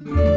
দর্শক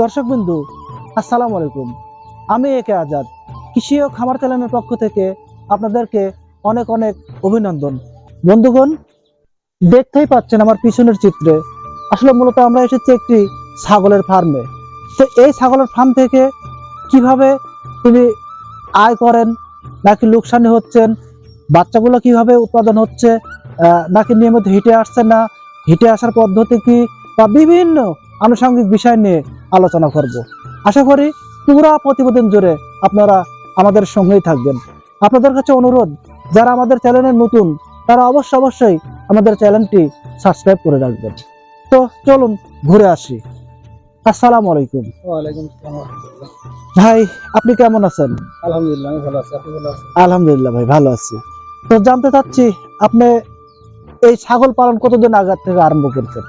বিন্দু আসসালামু আলাইকুম। আমি একে আজাদ, কৃষি ও খামার চ্যানেলের পক্ষ থেকে আপনাদেরকে অনেক অনেক অভিনন্দন। বন্ধুগণ, দেখতেই পাচ্ছেন আমার পিছনের চিত্রে, আসলে মূলত আমরা এসেছি একটি ছাগলের ফার্মে তো এই ছাগলের ফার্ম থেকে কীভাবে তিনি আয় করেন, নাকি লোকসানি হচ্ছেন, বাচ্চাগুলো কীভাবে উৎপাদন হচ্ছে নাকি নিয়মিত হিটে আসছে না, হিটে আসার পদ্ধতি কি, বা বিভিন্ন আনুষঙ্গিক বিষয় নিয়ে আলোচনা করব। আশা করি পুরা প্রতিবেদন জুড়ে আপনারা আমাদের সঙ্গেই থাকবেন। আপনাদের কাছে অনুরোধ যারা আমাদের চ্যানেলে নতুন তারা অবশ্যই অবশ্যই আমাদের চ্যানেলটি সাবস্ক্রাইব করে রাখবেন। তো চলুন ঘুরে আসি। আসসালামু আলাইকুম। ভাই আপনি কেমন আছেন? আলহামদুলিল্লাহ আমি ভালো আছি। আপনি ভালো আছেন? আলহামদুলিল্লাহ ভাই ভালো আছি। তো জানতে চাচ্ছি আপনি এই ছাগল পালন কতদিন আগে থেকে আরম্ভ করছেন?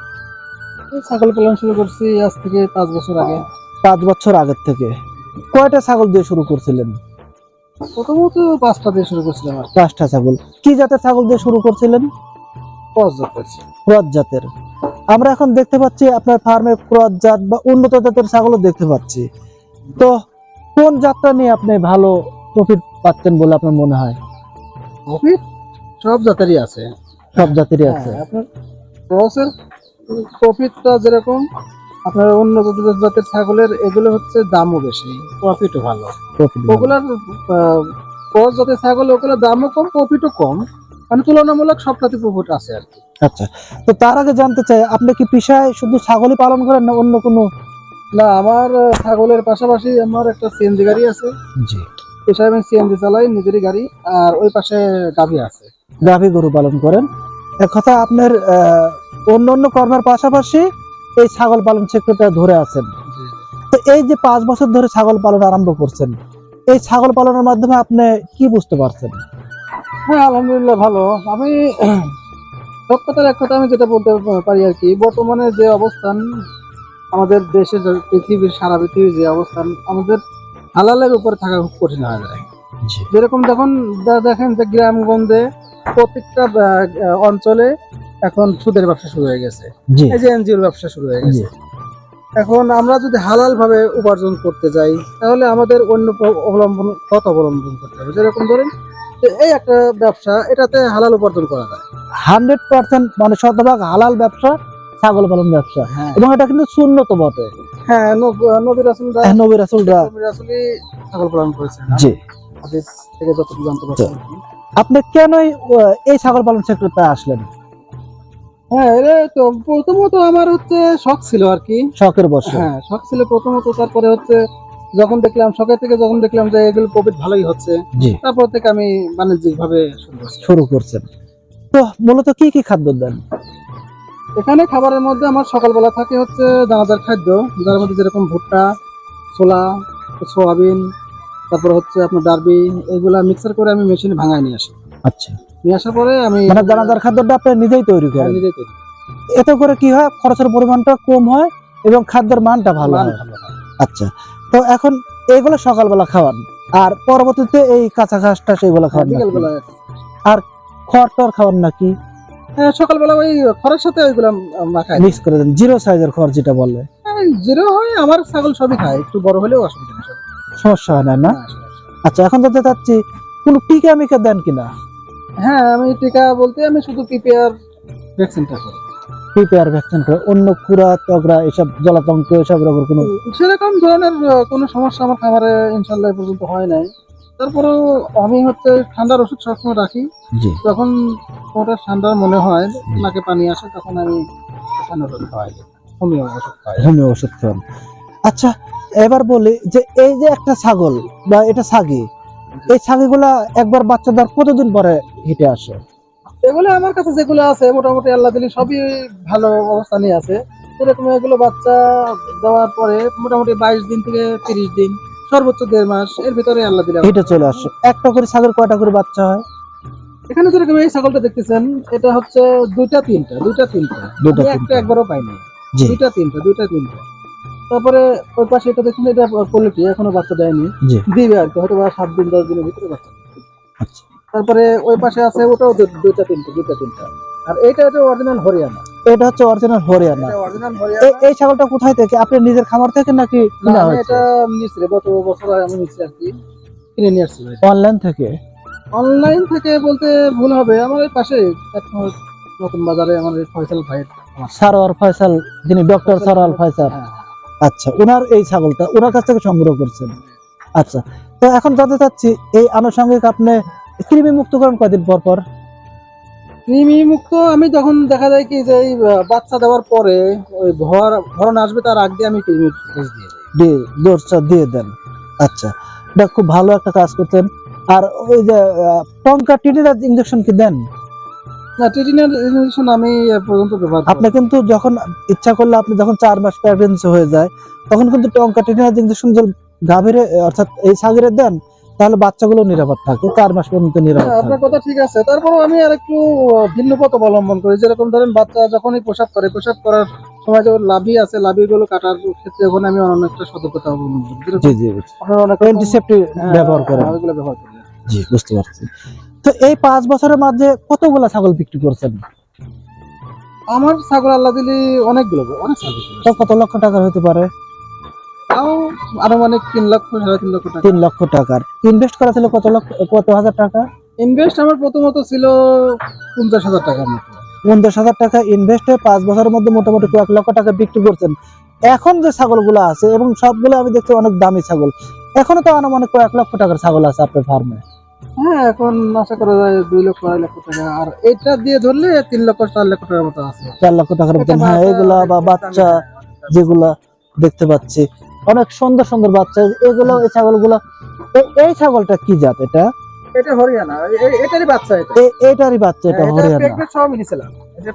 ছাগল পালন শুরু করছি আজ থেকে পাঁচ বছর আগে। পাঁচ বছর আগের থেকে। কয়টা ছাগল দিয়ে শুরু করছিলেন? প্রথমত পাঁচটা দিয়ে শুরু করছিলাম আর পাঁচটা ছাগল। কি জাতের ছাগল দিয়ে শুরু করছিলেন? ক্রস জাতের। আমরা এখন দেখতে পাচ্ছি আপনার ফার্মে ক্রস জাত বা উন্নত জাতের ছাগলও দেখতে পাচ্ছি। তো কোন জাতটা নিয়ে আপনি ভালো প্রফিট পাচ্ছেন বলে আপনার মনে হয়? প্রফিট সব জাতেরই আছে। সব জাতেরই আছে। হ্যাঁ, আপনার ক্রসের প্রফিটটা যেরকম আপনার উন্নত জাতের ছাগলের এগুলো হচ্ছে দামও বেশি। প্রফিটও ভালো। ওগুলার ক্রস জাতের ছাগল ওগুলোর দামও কম প্রফিটও কম। মানে তুলনামূলক সবটাতে প্রফিট আছে আর কি। আচ্ছা তো তার আগে জানতে চাই আপনি কি পেশায় শুধু ছাগলই পালন করেন না অন্য কোনো? না আমার ছাগলের পাশাপাশি আমার একটা সিএনজি গাড়ি আছে। জি। পেশায় আমি সিএনজি চালাই নিজেরই গাড়ি আর ওই পাশে গাভি আছে। গাভী গরু পালন করেন। এক কথা আপনার আহ, অন্য অন্য কর্মের পাশাপাশি এই ছাগল পালন সেক্টরটা ধরে আছেন। তো এই যে পাঁচ বছর ধরে ছাগল পালন আরম্ভ করছেন এই ছাগল পালনের মাধ্যমে আপনি কি বুঝতে পারছেন? হ্যাঁ আলহামদুলিল্লাহ ভালো। আমি সব কথার এক কথা আমি যেটা বলতে পারি আর কি বর্তমানে যে অবস্থান আমাদের দেশে যে পৃথিবীর সারা পৃথিবীর যে অবস্থান আমাদের হালালের উপরে থাকা খুব কঠিন হয়ে যায়। যেরকম যখন দেখেন যে গ্রামগঞ্জে প্রত্যেকটা অঞ্চলে এখন সুদের ব্যবসা শুরু হয়ে গেছে। এই যে এনজিওর ব্যবসা শুরু হয়ে গেছে। এখন আমরা যদি হালাল ভাবে উপার্জন করতে যাই তাহলে আমাদের অন্য অবলম্বন পথ অবলম্বন করতে হবে। যেরকম ধরেন এই একটা ব্যবসা এটাতে হালাল উপার্জন করা যায়। হান্ড্রেড পার্সেন্ট মানে শতভাগ হালাল ব্যবসা ছাগল পালন ব্যবসা। হ্যাঁ। এবং এটা কিন্তু শূন্যত বটে হ্যাঁ নব- রাসুলরা নবী রাসুলরা রাসুলই ছাগল পালন করেছেন। জি। থেকে যতটুকু জানতে পারছি। আপনি কেন এই, এই ছাগল পালন সেক্টরটা আসলেন? হ্যাঁ তো প্রথমত আমার হচ্ছে শখ ছিল আর কি। শখের বসে। হ্যাঁ শখ ছিল প্রথমত তারপরে হচ্ছে যখন দেখলাম শখের থেকে যখন দেখলাম যে এগুলো প্রফিট ভালোই হচ্ছে তারপর থেকে আমি বাণিজ্যিক ভাবে শুরু করছি। শুরু করছেন। তো মূলত কি কি খাদ্য দেন? এখানে খাবারের মধ্যে আমার সকালবেলা থাকে হচ্ছে দানাদার খাদ্য যার মধ্যে যেরকম ভুট্টা ছোলা সোয়াবিন তারপর হচ্ছে আপনার ডারবি এগুলা মিক্সার করে আমি মেশিনে ভাঙায় নিয়ে আসি। আচ্ছা। নিয়ে আসার পরে আমি মানে দানাদার খাদ্যটা আপনি নিজেই তৈরি হ্যাঁ, করেন নিজেই তৈরি করি। এতে করে কি হয়? খরচের পরিমাণটা কম হয় এবং খাদ্যের মানটা ভালো হয়। আচ্ছা তো এখন এগুলো সকালবেলা খাওয়ান। আর পরবর্তীতে এই কাঁচা ঘাসটা সেগুলো খাওয়ান? বিকেলবেলা খড় টর খাওয়ান নাকি? হ্যাঁ সকালবেলা ওই খরার সাথে ওইগুলা মাখাই মিক্স করে দেন জিরো সাইজের খড় যেটা বলে। জিরো হয় আমার ছাগল সবই খায়। একটু বড় হলেও অসুবিধা নেই সমস্যা হয় না না? হ্যাঁ। আচ্ছা এখন জানতে চাচ্ছি কোন টিকা মিকা দেন কিনা? হ্যাঁ আমি টিকা বলতে আমি শুধু পিপিআর ভ্যাকসিনটা করি। প্রিপেয়ার ভ্যাকসিন করে অন্য কুড়া তগরা এসব জলাতঙ্ক এসব রকম কোনো সেরকম ধরনের কোনো সমস্যা আমার খামারে ইনশাল্লাহ পর্যন্ত হয় নাই। তারপরেও আমি হচ্ছে ঠান্ডার ওষুধ সবসময় রাখি। যখন ওটা ঠান্ডা মনে হয় নাকে পানি আসে তখন আমি ঠান্ডার ওষুধ খাওয়াই। হোমিও ওষুধ খাওয়াই। হোমিও ওষুধ খান আচ্ছা এবার বলি যে এই যে একটা ছাগল বা এটা ছাগি এই ছাগিগুলা একবার বাচ্চা দেওয়ার কতদিন পরে হিটে আসে? এগুলো আমার কাছে যেগুলো আছে মোটামুটি আল্লাহ দিলি সবই ভালো অবস্থানে আছে। এরকম এগুলো বাচ্চা দেওয়ার পরে মোটামুটি বাইশ দিন থেকে তিরিশ দিন সর্বোচ্চ দেড় মাস এর ভিতরে আল্লাহ দিলে হিটে চলে আসে। একটা করে ছাগল কয়টা করে বাচ্চা হয়? এখানে যেরকম এই ছাগলটা দেখতেছেন এটা হচ্ছে দুইটা তিনটা দুইটা তিনটা। একটা একবারও পাইনি দুইটা তিনটা দুইটা তিনটা। তারপরে ওই পাশে এটা দেখুন এটা কোয়ালিটি এখনও বাচ্চা দেয়নি। দিবে আর কি হয়তো বা সাত দিন দশ দিনের ভিতরে বাচ্চা আচ্ছা। তারপরে ওই পাশে আছে ওটাও দুইটা তিনটা দুইটা তিনটা। আর এইটা হচ্ছে অরিজিনাল হরিয়ানা। এটা হচ্ছে অরিজিনাল হরিয়ানা। এটা এই ছাগলটা কোথায় থেকে? আপনি নিজের খামার থেকে নাকি না, কিনা হয়েছে? এটা নিচ্ছি গত বছর আমি নিচ্ছি আর কি। কিনে নিয়ে আসছি অনলাইন থেকে? অনলাইন থেকে বলতে ভুল হবে। আমার এই পাশে নতুন বাজারে আমার ফয়সাল খামার। সারোয়ার ফয়সাল যিনি ডক্টর সারোয়ার ফয়সাল। হ্যাঁ, আচ্ছা ওনার এই ছাগলটা ওনার কাছ থেকে সংগ্রহ করছেন। আচ্ছা তো এখন জানতে চাচ্ছি এই আনুষঙ্গিক আপনি কৃমি মুক্ত করেন কয়দিন পর পর? কৃমি মুক্ত আমি তখন দেখা যায় কি যে এই বাচ্চা দেওয়ার পরে ওই ভর ভরণ আসবে তার আগ দিয়ে আমি কৃমি ডোজ দিয়ে দিয়ে দেন। আচ্ছা এটা খুব ভালো একটা কাজ করতেন। আর ওই যে টঙ্কা টিটিনাস ইঞ্জেকশন কি দেন? না ট্রিটিনার ইঞ্জেকশন আমি পর্যন্ত ব্যবহার আপনি কিন্তু যখন ইচ্ছা করলে আপনি যখন চার মাস প্রেগনেন্সি হয়ে যায় তখন কিন্তু টঙ্কা টিটিনাস ইঞ্জেকশন যে গাভীরে অর্থাৎ এই সাগরে দেন তাহলে বাচ্চাগুলো নিরাপদ থাকে চার মাস পর্যন্ত নিরাপদ হ্যাঁ, আপনার কথা ঠিক আছে। তারপরেও আমি আর একটু ভিন্ন পথ অবলম্বন করি। যেরকম ধরেন বাচ্চা যখনই প্রসাব করে প্রসাব করার সময় যখন লাভি আছে লাভিগুলো কাটার ক্ষেত্রে ওখানে আমি অন্য একটা সতর্কতা অবলম্বন করি। জি জি অনেক অ্যান্টিসেপ্টিক ব্যবহার করেন। হ্যাঁ, ব্যবহার করি। জি বুঝতে পারছি। তো এই পাঁচ বছরের মাঝে কতগুলো ছাগল বিক্রি করছেন? আমার ছাগল আল্লাহ দিলি অনেকগুলো অনেক ছাগল তো কত লক্ষ টাকার হতে পারে? তাও আনুমানিক তিন লক্ষ সাড়ে তিন লক্ষ টাকা। তিন লক্ষ টাকার। ইনভেস্ট করা ছিল কত লক্ষ কত হাজার টাকা? ইনভেস্ট আমার প্রথমত ছিল পঞ্চাশ হাজার টাকার মতো। পঞ্চাশ হাজার টাকা ইনভেস্ট পাঁচ বছরের মধ্যে মোটামুটি কয়েক লক্ষ টাকা বিক্রি করছেন। এখন যে ছাগল ছাগলগুলো আছে এবং সবগুলো আমি দেখছি অনেক দামি ছাগল। এখনও তো আনুমানিক কয়েক লক্ষ টাকার ছাগল আছে আপনার ফার্মে হ্যাঁ এখন আশা করা যায় দুই লক্ষ আড়াই লক্ষ টাকা। আর এটা দিয়ে ধরলে তিন লক্ষ চার লক্ষ টাকার মতো আছে। চার লক্ষ টাকার এটা হ্যাঁ এগুলা বা বাচ্চা যেগুলা দেখতে পাচ্ছি। অনেক সুন্দর সুন্দর বাচ্চা। এগুলো এই ছাগলগুলো এই ছাগলটা কি জাত এটা? এটা হরিয়ানা। এটারই বাচ্চা এটা। এটারই বাচ্চা এটা হরিয়ানা। সহ নিয়েছিলাম এটা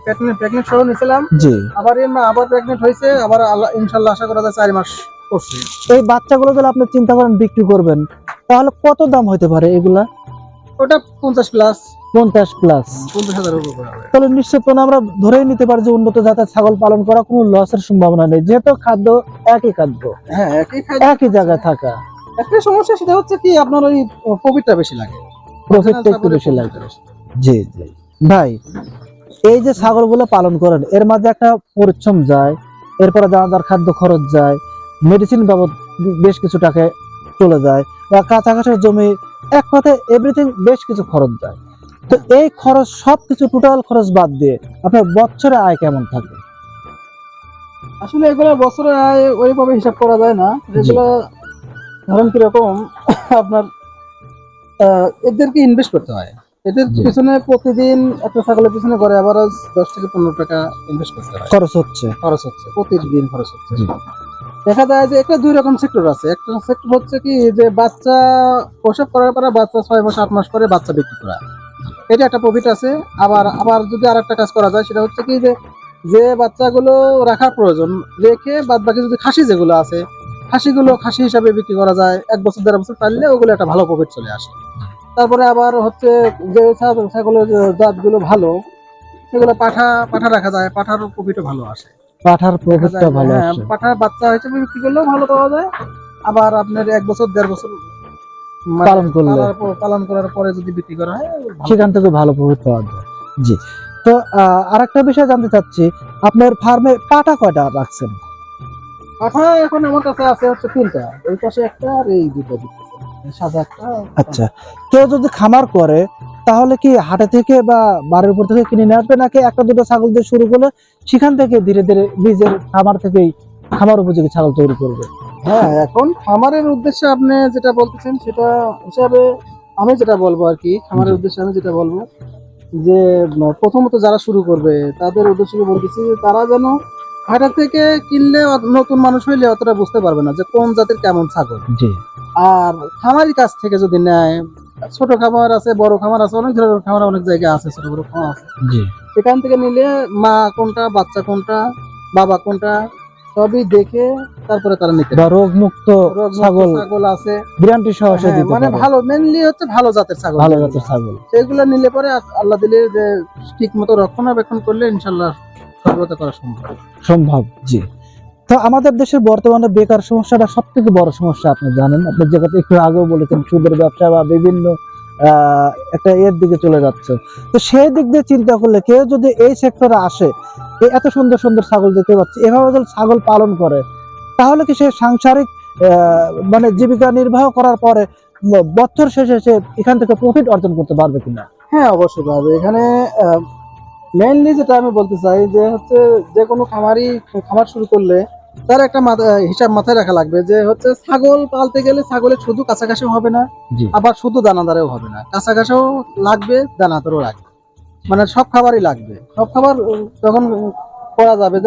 সহ নিয়েছিলাম জি। আবার এর মা আবার হয়েছে। আবার আল্লাহ ইনশাল্লাহ আশা করা যায় চার মাস করছে। এই বাচ্চাগুলো যদি আপনি চিন্তা করেন বিক্রি করবেন তাহলে কত দাম হতে পারে এগুলা? ওটা পঞ্চাশ প্লাস পঞ্চাশ প্লাস পঞ্চাশ হাজারের উপর তাহলে নিশ্চিত আমরা ধরেই নিতে পারি যে উন্নত জাতের ছাগল পালন করা কোনো লসের সম্ভাবনা নেই। যেহেতু খাদ্য একই খাদ্য। হ্যাঁ একই খাই একই জায়গায় থাকা। একটা সমস্যা সেটা হচ্ছে কি আপনার ওই প্রফিটটা বেশি লাগে। প্রফিটটা একটু বেশি লাগে। জি জি। ভাই এই যে ছাগলগুলো পালন করেন এর মাঝে একটা পরিশ্রম যায় এরপরে দানাদার খাদ্য খরচ যায় মেডিসিন বাবদ বেশ কিছু টাকা চলে যায় বা ঘাসের জমি এক কথায় এভরিথিং বেশ কিছু খরচ যায়। তো এই খরচ সব কিছু টোটাল খরচ বাদ দিয়ে আপনার বছরে আয় কেমন থাকে আসলে এগুলো বছরে আয় ওইভাবে হিসাব করা যায় না। যেগুলো ধরেন কীরকম আপনার এদেরকে ইনভেস্ট করতে হয়। এদের পিছনে প্রতিদিন একটা ছাগলের পিছনে করে আবার দশ থেকে পনেরো টাকা ইনভেস্ট করতে হয়। খরচ হচ্ছে। খরচ হচ্ছে প্রতিদিন খরচ হচ্ছে। দেখা যায় যে একটা দুই রকম সেক্টর আছে। একটা সেক্টর হচ্ছে কি যে বাচ্চা প্রসব করার পরে বাচ্চা ছয় মাস, আট মাস পরে বাচ্চা বিক্রি করা। এটা একটা প্রফিট আছে। আবার আবার যদি আর একটা কাজ করা যায়, সেটা হচ্ছে কি যে যে বাচ্চাগুলো রাখার প্রয়োজন, রেখে বাদ বাকি যদি খাসি যেগুলো আছে, খাসিগুলো খাসি হিসাবে বিক্রি করা যায়, এক বছর, দেড় বছর পারলে ওগুলো একটা ভালো প্রফিট চলে আসে। তারপরে আবার হচ্ছে যে ছাগলের জাতগুলো ভালো, সেগুলো পাঠা পাঠা রাখা যায় পাঠার প্রফিটও ভালো আসে। পাঠার প্রফিটটা ভালো হ্যাঁ, পাঠার বাচ্চা হিসেবে বিক্রি করলেও ভালো পাওয়া যায়। আবার আপনার এক বছর দেড় বছর মানে পালন করলে। পালন করার পরে যদি বিক্রি করা হয় সেখান থেকে ভালো প্রফিট পাওয়া যায়। জি। তো আরেকটা বিষয় জানতে চাচ্ছি। আপনার ফার্মে পাটা কয়টা রাখছেন? পাঠা এখন আমার কাছে আছে হচ্ছে তিনটা। এই পাশে একটা আর এই দুটো সাদা একটা আচ্ছা। কেউ যদি খামার করে তাহলে কি হাটে থেকে বা বাড়ির উপর থেকে কিনে নিয়ে আসবে নাকি একটা দুটো ছাগল দিয়ে শুরু করলে সেখান থেকে ধীরে ধীরে নিজের খামার থেকেই খামার উপযোগী ছাগল তৈরি করবে? হ্যাঁ এখন খামারের উদ্দেশ্যে আপনি যেটা বলতেছেন সেটা হিসাবে আমি যেটা বলব আর কি খামারের উদ্দেশ্যে আমি যেটা বলব যে প্রথমত যারা শুরু করবে তাদের উদ্দেশ্যে বলতেছি যে তারা যেন হাটের থেকে কিনলে নতুন মানুষ হইলে অতটা বুঝতে পারবে না যে কোন জাতের কেমন ছাগল। জি। আর খামারি কাছ থেকে যদি নেয় ছোট খামার আছে বড় খামার আছে অনেক ধরনের খামার অনেক জায়গায় আছে ছোট বড় খামার আছে। জি। সেখান থেকে নিলে মা কোনটা বাচ্চা কোনটা বাবা কোনটা সবই দেখে তারপরে তারা নিতে বা রোগ মুক্ত ছাগল ছাগল আছে। গ্যারান্টি সহ সে হ্যাঁ, দিতে মানে ভালো মেইনলি হচ্ছে ভালো জাতের ছাগল। ভালো জাতের ছাগল। সেগুলো নিলে পরে আল্লাহ দিলে যে ঠিক মতো রক্ষণাবেক্ষণ করলে ইনশাল্লাহ সফলতা করা সম্ভব। সম্ভব জি। তো আমাদের দেশের বর্তমানে বেকার সমস্যাটা সব থেকে বড় সমস্যা আপনি জানেন। আপনি যে কথা একটু আগেও বলেছেন, সুদের ব্যবসা বা বিভিন্ন একটা এর দিকে চলে যাচ্ছে। তো সেই দিক দিয়ে চিন্তা করলে কেউ যদি এই সেক্টরে আসে এত সুন্দর সুন্দর ছাগল দেখতে পাচ্ছে, এভাবে যদি ছাগল পালন করে, তাহলে কি সে সাংসারিক মানে জীবিকা নির্বাহ করার পরে বছর শেষে সে এখান থেকে প্রফিট অর্জন করতে পারবে কিনা? হ্যাঁ অবশ্যই পাবে এখানে মেইনলি যেটা আমি বলতে চাই যে হচ্ছে যে কোনো খামারি খামার শুরু করলে তার একটা হিসাব মাথায় রাখা লাগবে যে হচ্ছে ছাগল পালতে গেলে ছাগলের শুধু কাছাকাছিও হবে না আবার শুধু দানাদারেও হবে না। কাছাকাছিও লাগবে দানাদারও লাগবে। মানে সব খাবারই লাগবে। সব খাবার তখন করা যাবে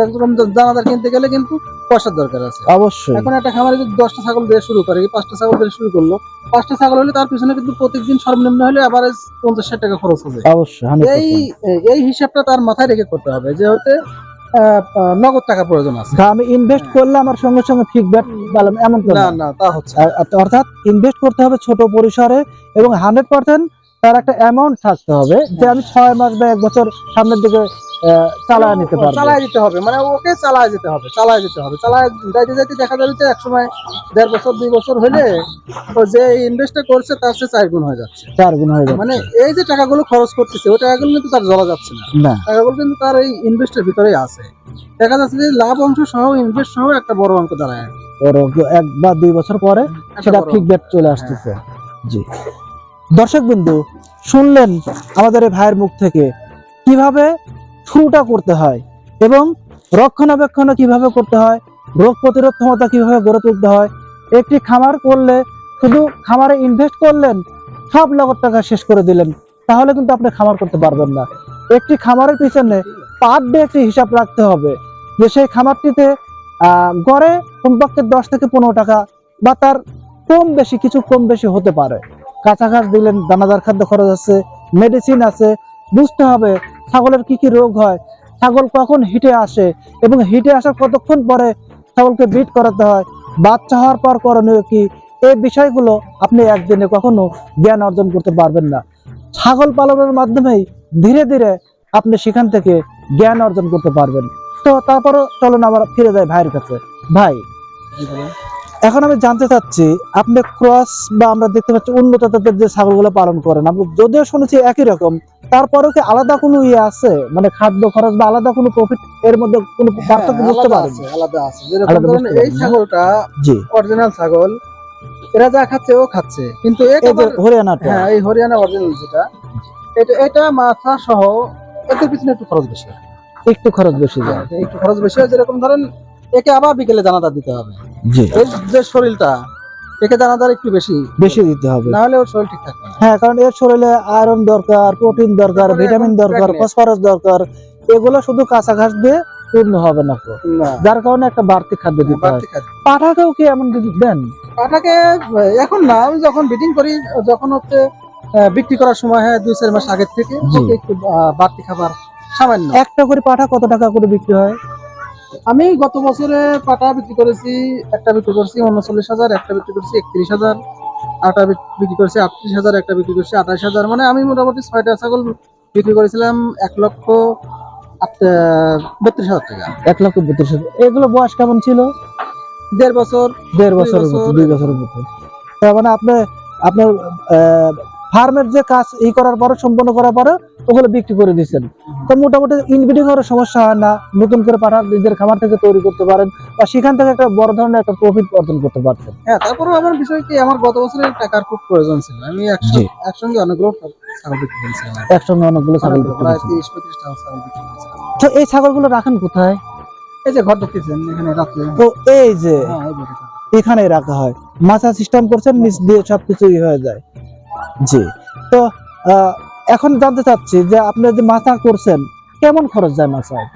দানাদার কিনতে গেলে কিন্তু পয়সার দরকার আছে। অবশ্যই। এখন একটা খামারে যদি দশটা ছাগল দিয়ে শুরু করে পাঁচটা ছাগল দিয়ে শুরু করল পাঁচটা ছাগল হলে তার পিছনে কিন্তু প্রত্যেকদিন সর্বনিম্ন হলে আবার পঞ্চাশ ষাট টাকা খরচ হবে। অবশ্যই এই এই হিসাবটা তার মাথায় রেখে করতে হবে যে হচ্ছে নগদ টাকা প্রয়োজন আছে। আমি ইনভেস্ট করলে আমার সঙ্গে সঙ্গে ফিডব্যাক পেলাম এমন না না তা হচ্ছে অর্থাৎ ইনভেস্ট করতে হবে ছোট পরিসরে এবং হান্ড্রেড পার্সেন্ট তার একটা অ্যামাউন্ট থাকতে হবে। যে আমি ছয় মাস বা এক বছর সামনের দিকে চালায় নিতে পারব। চালায় দিতে হবে। মানে ওকে চালায় যেতে হবে চালায় যেতে হবে। চালায় যাইতে যাইতে দেখা যাবে যে একসময় দেড় বছর দুই বছর হলে ও যে ইনভেস্টটা করছে তার চেয়ে চার গুণ হয়ে যাচ্ছে। চার গুণ হয়ে যাবে মানে এই যে টাকাগুলো খরচ করতেছে ওই টাকাগুলো কিন্তু তার যাচ্ছে না। টাকাগুলো কিন্তু তার এই ইনভেস্টের ভিতরেই আছে। দেখা যাচ্ছে যে লাভ অংশ সহ ইনভেস্ট সহ একটা বড় অঙ্ক দাঁড়ায়। ওর এক বা দুই বছর পরে সেটা। ফিডব্যাক চলে আসতেছে। জি। দর্শক বিন্দু শুনলেন আমাদের এই ভাইয়ের মুখ থেকে কীভাবে শুরুটা করতে হয় এবং রক্ষণাবেক্ষণ কীভাবে করতে হয়, রোগ প্রতিরোধ ক্ষমতা কীভাবে গড়ে তুলতে হয়, একটি খামার করলে, শুধু খামারে ইনভেস্ট করলেন, সব লাগত টাকা শেষ করে দিলেন, তাহলে কিন্তু আপনি খামার করতে পারবেন না। একটি খামারের পিছনে পার ডে একটি হিসাব রাখতে হবে যে সেই খামারটিতে গড়ে কমপক্ষে দশ থেকে পনেরো টাকা বা তার কম বেশি, কিছু কম বেশি হতে পারে। কাঁচা ঘাস দিলেন, দানাদার খাদ্য খরচ আছে মেডিসিন আছে, বুঝতে হবে ছাগলের কি কি রোগ হয়? ছাগল কখন হিটে আসে এবং হিটে আসার কতক্ষণ পরে ছাগলকে বিট করাতে হয়? বাচ্চা হওয়ার পর করণীয় কি? এই বিষয়গুলো আপনি একদিনে কখনো জ্ঞান অর্জন করতে পারবেন না। ছাগল পালনের মাধ্যমেই ধীরে ধীরে আপনি সেখান থেকে জ্ঞান অর্জন করতে পারবেন। তো তারপরও চলুন আবার ফিরে যায় ভাইয়ের কাছে। ভাই এখন আমি জানতে চাচ্ছি আপনি ক্রস বা আমরা দেখতে পাচ্ছি উন্নত জাতের যে ছাগলগুলো পালন করেন আমি যদিও শুনেছি একই রকম তারপরেও কি আলাদা কোনো ইয়ে আছে? মানে খাদ্য খরচ বা আলাদা কোনো প্রফিট এর মধ্যে কোনো পার্থক্য হ্যাঁ, বুঝতে পারেন? আলাদা আছে। যেরকম এই ছাগলটা জি। অরিজিনাল ছাগল এরা যা খাচ্ছে ও খাচ্ছে কিন্তু যে হরিয়ানাটা। হ্যাঁ এই হরিয়ানা অরিজিনাল যেটা এটা এটা মাথা সহ এদের পিছনে একটু খরচ বেশি। একটু খরচ বেশি যায়। একটু খরচ বেশি হয়। যেরকম ধরেন একে আবার বিকেলে দানাদার দিতে হবে। জি। যে শরীরটা একে দানাদার একটু বেশি বেশি দিতে হবে। না হলে ওর শরীর ঠিক থাকবে হ্যাঁ কারণ এর শরীরে আয়রন দরকার প্রোটিন দরকার ভিটামিন দরকার ফসফরাস দরকার। এগুলো শুধু কাঁচা ঘাস দিয়ে পূর্ণ হবে না যার কারণে একটা বাড়তি খাদ্য দিতে হয়। পাঠাকেও কি এমন দেন? পাঠাকে এখন না আমি যখন বিটিং করি যখন হচ্ছে বিক্রি করার সময় হয় দুই চার মাস আগের থেকে একটু বাড়তি খাবার সামান্য। একটা করে পাঠা কত টাকা করে বিক্রি হয়? আমি গত বছরে পাটা বিক্রি করেছি একটা বিক্রি করছি উনচল্লিশ হাজার একটা বিক্রি করেছি একত্রিশ হাজার আটা বিক্রি করেছি আটত্রিশ হাজার একটা বিক্রি করেছি আঠাশ হাজার। মানে আমি মোটামুটি ছয়টা ছাগল বিক্রি করেছিলাম এক লক্ষ আহ, বত্রিশ হাজার টাকা। এক লক্ষ বত্রিশ হাজার। এগুলো বয়স কেমন ছিল? দেড় বছর দেড় বছর, দুই বছরের মতো তার মানে আপনি আপনার আহ, ফার্মের যে কাজ এই করার পরে সম্পন্ন করার পরে ওগুলো বিক্রি করে দিচ্ছেন তো মোটামুটি ইনব্রিডিং এর সমস্যা হয় না নতুন করে পাঠা নিজের খামার থেকে তৈরি করতে পারেন বা সেখান থেকে একটা বড় ধরনের একটা প্রফিট অর্জন করতে পারছেন হ্যাঁ তারপরে আমার বিষয় কি আমার গত বছরের টাকার খুব প্রয়োজন ছিল। আমি একসঙ্গে একসঙ্গে অনেকগুলো ছাগল বিক্রি করেছিলাম। একসঙ্গে অনেকগুলো ছাগল বিক্রি। তিরিশ পঁয়ত্রিশটা ছাগল বিক্রি করেছিলাম। তো এই ছাগলগুলো রাখেন কোথায়? এই যে ঘর দেখতেছেন এখানে রাত্রে তো এই যে হ্যাঁ। এখানে রাখা হয়। মাছা সিস্টেম করছেন নিচ দিয়ে সবকিছু ই হয়ে যায়। জি। তো এখন জানতে চাচ্ছি যে আপনি যে মাছা করছেন কেমন খরচ যায় মাছায়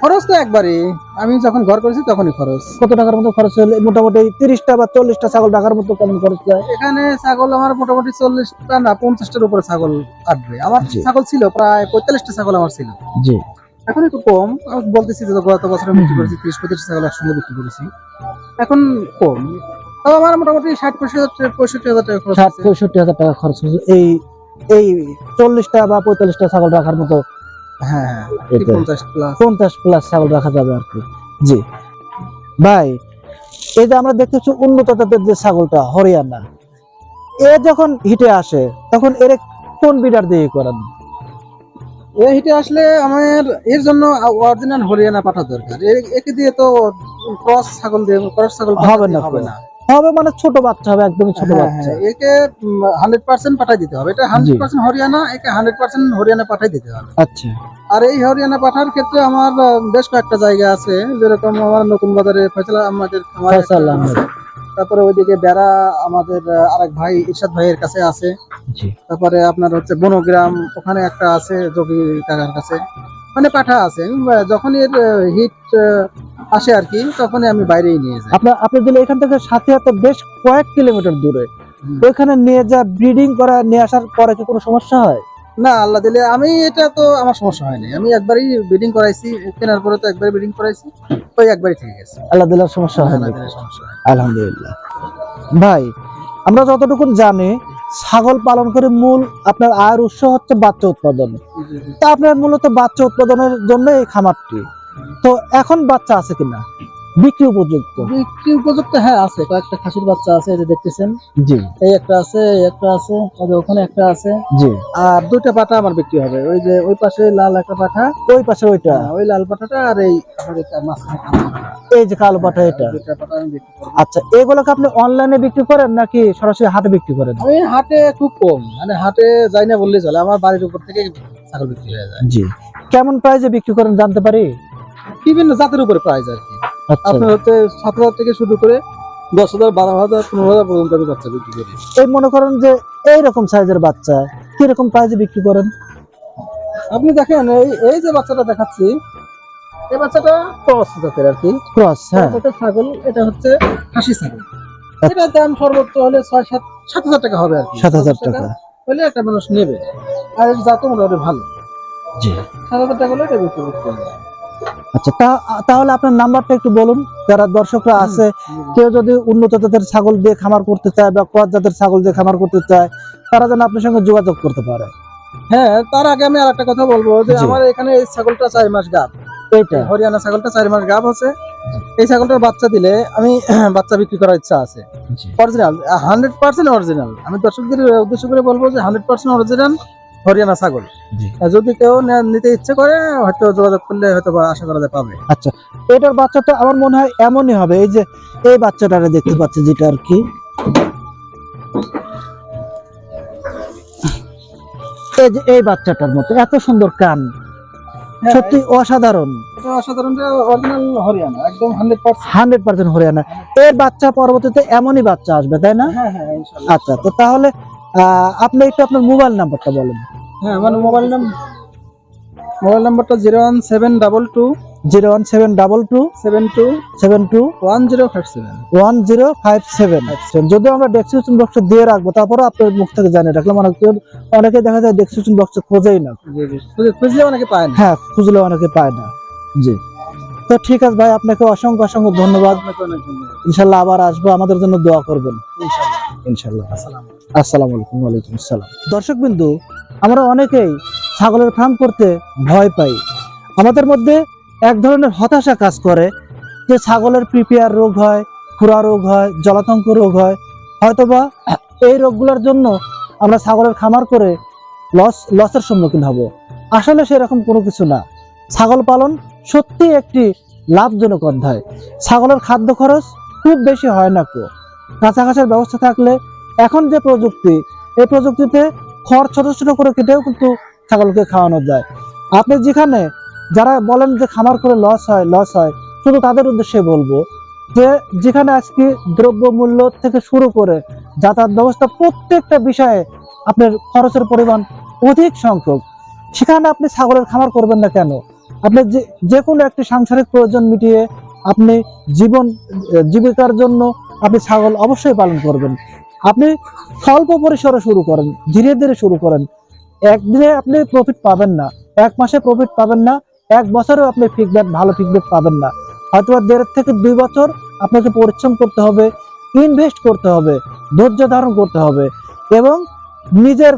খরচ তো একবারই। আমি যখন ঘর করেছি তখনই খরচ। কত টাকার মতো খরচ হলে মোটামুটি তিরিশটা বা চল্লিশটা ছাগল রাখার মতো কেমন খরচ যায়? এখানে ছাগল আমার মোটামুটি চল্লিশটা না পঞ্চাশটার উপরে ছাগল আসবে আমার ছাগল ছিল প্রায় পঁয়তাল্লিশটা ছাগল আমার ছিল। জি। এখন একটু কম। বলতেছি যে গত বছর আমি বিক্রি করেছি ত্রিশ পঁয়ত্রিশ ছাগল একসঙ্গে বিক্রি করেছি। এখন কম। তাও আমার মোটামুটি ষাট পঁয়ষট্টি পঁয়ষট্টি হাজার টাকা খরচ ষাট পঁয়ষট্টি হাজার টাকা খরচ হয়েছে এই এই চল্লিশটা বা পঁয়তাল্লিশটা ছাগল রাখার মতো হ্যাঁ পঞ্চাশ প্লাস পঞ্চাশ প্লাস ছাগল রাখা যাবে আর কি। জি। ভাই এই যে আমরা দেখতেছি উন্নত জাতের যে ছাগলটা হরিয়ানা এ যখন হিটে আসে তখন এর কোন বিডার দিয়ে করেন? এই হিটে আসলে আমার এর জন্য অরিজিনাল হরিয়ানা পাঠা দরকার। এ- একে দিয়ে তো ক্রস ছাগল দিয়ে ক্রস ছাগল হবে না হবে না। হবে মানে ছোট বাচ্চা হবে একদমই ছোট হ্যাঁ, বাচ্চা। হ্যাঁ, একে হান্ড্রেড পার্সেন্ট পাঠাই দিতে হবে। এটা হান্ড্রেড পার্সেন্ট হরিয়ানা একে হান্ড্রেড পার্সেন্ট হরিয়ানা পাঠাই দিতে হবে। আচ্ছা। আর এই হরিয়ানা পাঠার ক্ষেত্রে আমার বেশ কয়েকটা জায়গা আছে। যেরকম আমার নতুন বাজারে ফয়সালা আমাদের ফয়সাল তারপরে ওইদিকে বেড়া আমাদের আরেক ভাই ইরশাদ ভাইয়ের কাছে আছে। তারপরে আপনার হচ্ছে বনগ্রাম ওখানে একটা আছে যোগী কাকার কাছে। মানে পাঠা আছে। যখন এর হিট আসে আর কি তখনই আমি বাইরেই নিয়ে যাই। আপনার আপনি দিলে এখান থেকে সাথে সাথে বেশ কয়েক কিলোমিটার দূরে। ওইখানে নিয়ে যা ব্রিডিং করা নিয়ে আসার পরে কি কোনো সমস্যা হয়? না আল্লাহ দিলে আমি এটা তো আমার সমস্যা হয়নি। আমি একবারই ব্রিডিং করাইছি কেনার পরে তো একবারই ব্রিডিং করাইছি ওই একবারই থেকে গেছে। আল্লাহ দিলার সমস্যা হয় না। আলহামদুলিল্লাহ। ভাই আমরা যতটুকু জানি ছাগল পালন করে মূল আপনার আয়ের উৎস হচ্ছে বাচ্চা উৎপাদন। তা আপনার মূলত বাচ্চা উৎপাদনের জন্য এই খামারটি। তো এখন বাচ্চা আছে কিনা? বিক্রি উপযুক্ত? বিক্রি উপযুক্ত হ্যাঁ আছে। কয়েকটা খাসির বাচ্চা আছে যে দেখতেছেন। জি। এই একটা আছে একটা আছে ওখানে একটা আছে। জি। আর দুইটা পাঠা আমার বিক্রি হবে। ওই যে ওই পাশে লাল একটা পাঠা ওই পাশে ওইটা? হ্যাঁ, ওই লাল পাঠাটা আর এই এই যে কালো পাঠা এটা? আচ্ছা এগুলোকে আপনি অনলাইনে বিক্রি করেন নাকি সরাসরি হাটে বিক্রি করেন? আমি হাটে খুব কম মানে হাটে যাই না বললে চলে। আমার বাড়ির উপর থেকে ছাগল বিক্রি হয়ে যায়। জি। কেমন প্রাইসে বিক্রি করেন জানতে পারি? বিভিন্ন জাতের উপরে প্রাইস আর কি। আপনার হচ্ছে সাত হাজার থেকে শুরু করে দশ হাজার বারো হাজার পনেরো হাজার পর্যন্ত আমি বাচ্চা বিক্রি করি। এই মনে করেন যে এইরকম সাইজের বাচ্চা কীরকম প্রাইসে বিক্রি করেন? আপনি দেখেন এই এই যে বাচ্চাটা দেখাচ্ছি এই বাচ্চাটা ক্রস জাতের আর কি। ক্রস হ্যাঁ। এটা ছাগল এটা হচ্ছে খাসি ছাগল। এটার দাম সর্বোচ্চ হলে ছয় সাত সাত হাজার টাকা হবে আর কি। সাত হাজার টাকা। হলে একটা মানুষ নেবে। আর জাতও মোটামুটি ভালো। জি। সাত হাজার টাকা হলে এটা বিক্রি করতে হবে আচ্ছা তাহলে আপনার নাম্বারটা একটু বলুন। যারা দর্শকরা আছে কেউ যদি উন্নত জাতের ছাগল দিয়ে খামার করতে চায় বা ক্রস জাতের ছাগল দিয়ে খামার করতে চায় তারা যেন আপনার সঙ্গে যোগাযোগ করতে পারে। হ্যাঁ তার আগে আমি আর একটা কথা বলব যে আমার এখানে এই ছাগলটা চার মাস গাব। এইটা হরিয়ানা ছাগলটা চার মাস গাব আছে এই ছাগলটার বাচ্চা দিলে আমি বাচ্চা বিক্রি করার ইচ্ছা আছে। অরিজিনাল হান্ড্রেড পার্সেন্ট অরিজিনাল আমি দর্শকদের উদ্দেশ্য করে বলব যে হান্ড্রেড পার্সেন্ট অরিজিনাল হরিয়ানা ছাগল। যদি কেউ নিতে ইচ্ছে করে হয়তো যোগাযোগ করলে হয়তো আশা করা যায় পাবে। আচ্ছা এটার বাচ্চাটা আমার মনে হয় এমনই হবে এই যে এই বাচ্চাটারে দেখতে পাচ্ছি যেটা আর কি। এই যে এই বাচ্চাটার মতো এত সুন্দর কান। হ্যাঁ, সত্যি অসাধারণ। অসাধারণ অরিজিনাল হরিয়ানা একদম হরিয়ানা। এর বাচ্চা পরবর্তীতে এমনই বাচ্চা আসবে তাই না? হ্যাঁ হ্যাঁ আচ্ছা তো তাহলে আপনি একটু আপনার মোবাইল নাম্বারটা বলেন। হ্যাঁ আমার মোবাইল নাম্বার মোবাইল নাম্বারটা zero one seven double two zero one seven double two seven two seven two one zero five seven. One zero five seven. Seven. যদিও আমরা ডেসক্রিপশন বক্সে দিয়ে রাখব তারপরে আপনার মুখ থেকে জানিয়ে রাখলাম। অনেকে অনেকে দেখা যায় ডেসক্রিপশন বক্সে খোঁজেই না। খুঁজলে অনেকে পায় না। হ্যাঁ খুঁজলে অনেকে পায় না। জি। তো ঠিক আছে ভাই, আপনাকে অসংখ্য অসংখ্য ধন্যবাদ। ইনশাল্লাহ আবার আসব, আমাদের জন্য দোয়া করবেন। দর্শক বিন্দু, আমরা অনেকেই ছাগলের ফার্ম করতে ভয় পাই। আমাদের মধ্যে এক ধরনের হতাশা কাজ করে যে ছাগলের প্রিপেয়ার রোগ হয়, খুরা রোগ হয়, জলাতঙ্ক রোগ হয়। হয়তোবা এই রোগগুলোর জন্য আমরা ছাগলের খামার করে লস লসের সম্মুখীন হব। আসলে সেরকম কোনো কিছু না। ছাগল পালন সত্যি একটি লাভজনক অধ্যায়। ছাগলের খাদ্য খরচ খুব বেশি হয় না কো। কাছাকাছির ব্যবস্থা থাকলে এখন যে প্রযুক্তি, এই প্রযুক্তিতে খড় ছোট ছোট করে কেটেও কিন্তু ছাগলকে খাওয়ানো যায়। আপনি যেখানে যারা বলেন যে খামার করে লস হয় লস হয়, শুধু তাদের উদ্দেশ্যে বলব যে যেখানে আজকে দ্রব্য মূল্য থেকে শুরু করে যাতায়াত ব্যবস্থা প্রত্যেকটা বিষয়ে আপনার খরচের পরিমাণ অধিক সংখ্যক। সেখানে আপনি ছাগলের খামার করবেন না কেন? আপনি যে যে কোনো একটি সাংসারিক প্রয়োজন মিটিয়ে আপনি জীবন জীবিকার জন্য আপনি ছাগল অবশ্যই পালন করবেন। আপনি স্বল্প পরিসরে শুরু করেন, ধীরে ধীরে শুরু করেন। একদিনে আপনি প্রফিট পাবেন না, এক মাসে প্রফিট পাবেন না, এক বছরেও আপনি ফিডব্যাক ভালো ফিডব্যাক পাবেন না। হয়তো দেড় থেকে দুই বছর আপনাকে পরিশ্রম করতে হবে ইনভেস্ট করতে হবে, ধৈর্য ধারণ করতে হবে এবং নিজের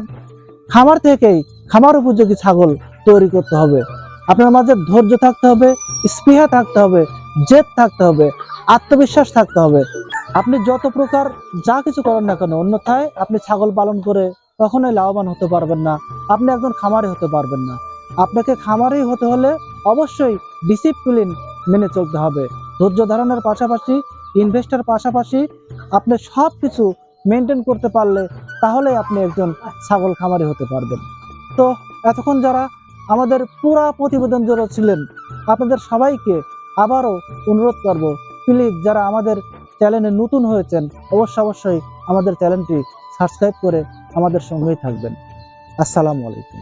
খামার থেকেই, খামার উপযোগী ছাগল তৈরি করতে হবে। আপনার মাঝে ধৈর্য থাকতে হবে, স্পৃহা থাকতে হবে, জেদ থাকতে হবে, আত্মবিশ্বাস থাকতে হবে। আপনি যত প্রকার যা কিছু করেন না কেন, অন্যথায় আপনি ছাগল পালন করে কখনোই লাভবান হতে পারবেন না, আপনি একজন খামারি হতে পারবেন না। আপনাকে খামারি হতে হলে অবশ্যই ডিসিপ্লিন মেনে চলতে হবে। ধৈর্য ধারণের পাশাপাশি ইনভেস্টার পাশাপাশি আপনি সব কিছু মেনটেন করতে পারলে তাহলে আপনি একজন ছাগল খামারি হতে পারবেন। তো এতক্ষণ যারা আমাদের পুরা প্রতিবেদন যারা ছিলেন। আপনাদের সবাইকে আবারও অনুরোধ করব প্লিজ যারা আমাদের চ্যানেলে নতুন হয়েছেন অবশ্য অবশ্যই আমাদের চ্যানেলটি সাবস্ক্রাইব করে আমাদের সঙ্গেই থাকবেন। আসসালামু আলাইকুম।